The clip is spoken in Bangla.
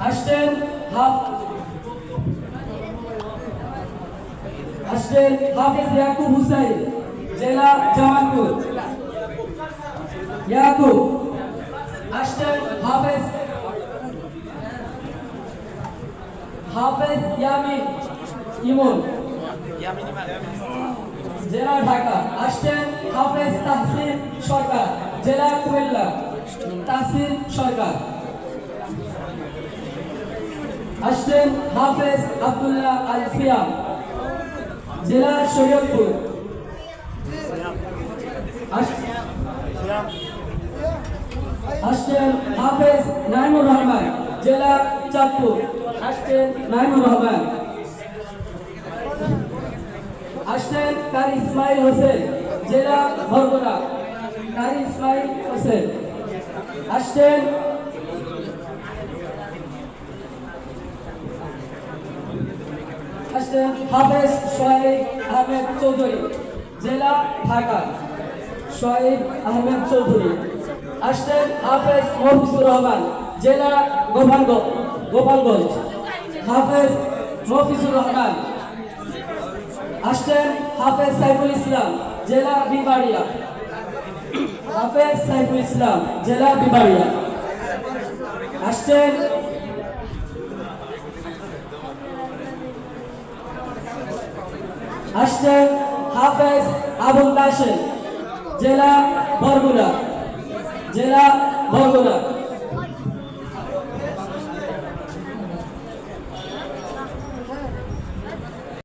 আসছেন হাফ আসছেন হাফেজ ইয়াকুব হুসাইন জেলা জামালপুর ইয়াকুব আসছেন হাফেজ হাফেজ ইয়ামিন ইমন জেলা ঢাকা আসছেন হাফেজ তাহসিন সরকার জেলা কুমিল্লা তাহসিন সরকার আসছেন হাফেজ আব্দুল্লাহ আল সিয়াম, জেলা শরীয়তপুর। আস- আসছেন হাফেজ নাইমুর রহমান, জেলা চাঁদপুর। আসছেন নাইমুর রহমান। আসছেন কারি ইসমাইল হোসেন, জেলা বরগুনা কারি ইসমাইল হোসেন। আসছেন আসছেন হাফেজ সোহেব আহমেদ চৌধুরী, জেলা ঢাকা। সোহেব আহমেদ চৌধুরী। আসছেন হাফেজ মহফিজুর রহমান, জেলা গোপালগঞ্জ গোপালগঞ্জ। হাফেজ মহফিজুর রহমান। আসছেন হাফেজ সাইফুল ইসলাম, জেলা বিবাড়িয়া। হাফেজ সাইফুল ইসলাম, জেলা বিবাড়িয়া। আসছেন আসছেন হাফেজ আবুল কাশেম জেলা বরগুনা জেলা বরগুনা।